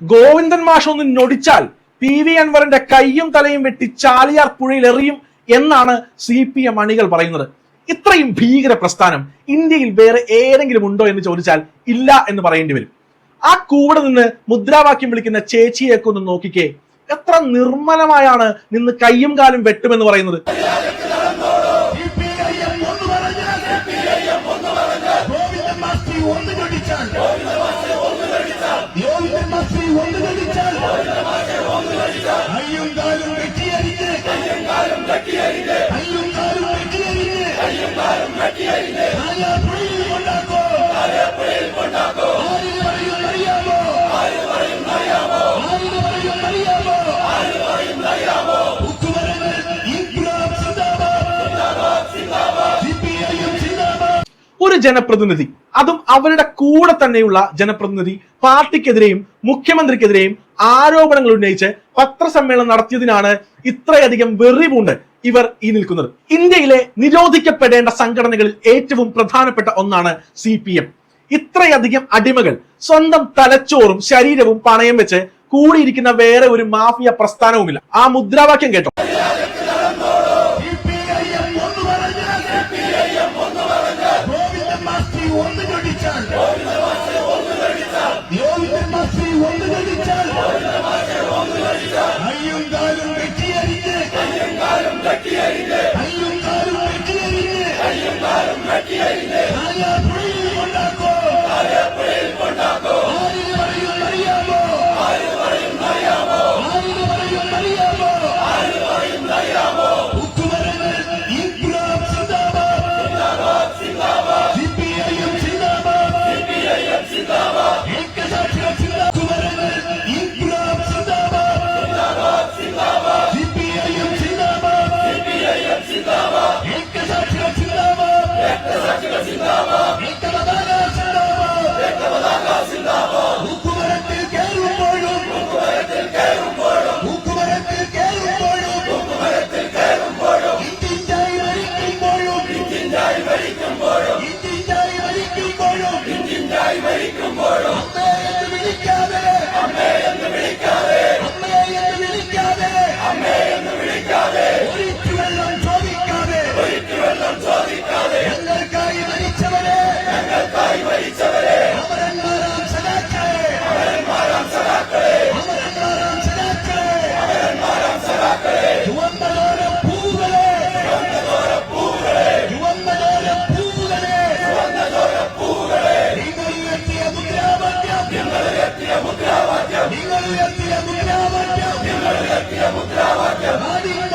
ഗോവിന്ദൻ മാഷ് ഒന്ന് നൊടിച്ചാൽ P V അൻവറിന്റെ കൈയും തലയും വെട്ടി ചാലിയാർ പുഴയിൽ എറിയും എന്നാണ് സി പി എം അണികൾ പറയുന്നത്. ഇത്രയും ഭീകര പ്രസ്ഥാനം ഇന്ത്യയിൽ വേറെ ഏതെങ്കിലും ഉണ്ടോ എന്ന് ചോദിച്ചാൽ ഇല്ല എന്ന് പറയേണ്ടി വരും. ആ കൂടെ നിന്ന് മുദ്രാവാക്യം വിളിക്കുന്ന ചേച്ചിയൊക്കെ ഒന്ന് നോക്കിക്കേ. എത്ര നിർമ്മലമായാണ് നിന്ന് കയ്യും കാലും വെട്ടുമെന്ന് പറയുന്നത്. ഒരു ജനപ്രതിനിധി. അതും അവരുടെ കൂടെ തന്നെയുള്ള ജനപ്രതിനിധി. പാർട്ടിക്കെതിരെയും മുഖ്യമന്ത്രിക്കെതിരെയും ആരോപണങ്ങൾ ഉന്നയിച്ച് പത്രസമ്മേളനം നടത്തിയതിനാണ് ഇത്രയധികം വെറിപൂണ്ട് ഇവർ ഈ നിൽക്കുന്നത്. ഇന്ത്യയിലെ നിരോധിക്കപ്പെടേണ്ട സംഘടനകളിൽ ഏറ്റവും പ്രധാനപ്പെട്ട ഒന്നാണ് സി പി എം. ഇത്രയധികം അടിമകൾ സ്വന്തം തലച്ചോറും ശരീരവും പണയം വെച്ച് കൂടിയിരിക്കുന്ന വേറെ ഒരു മാഫിയ പ്രസ്ഥാനവുമില്ല. ആ മുദ്രാവാക്യം കേട്ടോ. ഒന്ന് കടിച്ചാൽ ഗോവിന്ദൻ മാസ്റ്റർ ഒന്ന് കടിച്ചാൽ കയ്യും കാലും വെട്ടിയരിഞ്ഞ് കയ്യും കാലും വെട്ടിയരിഞ്ഞ് ആലപ്പുഴയിൽ കൊണ്ടാക്കോ ആര് പറയും Aqui é Mutral, aqui é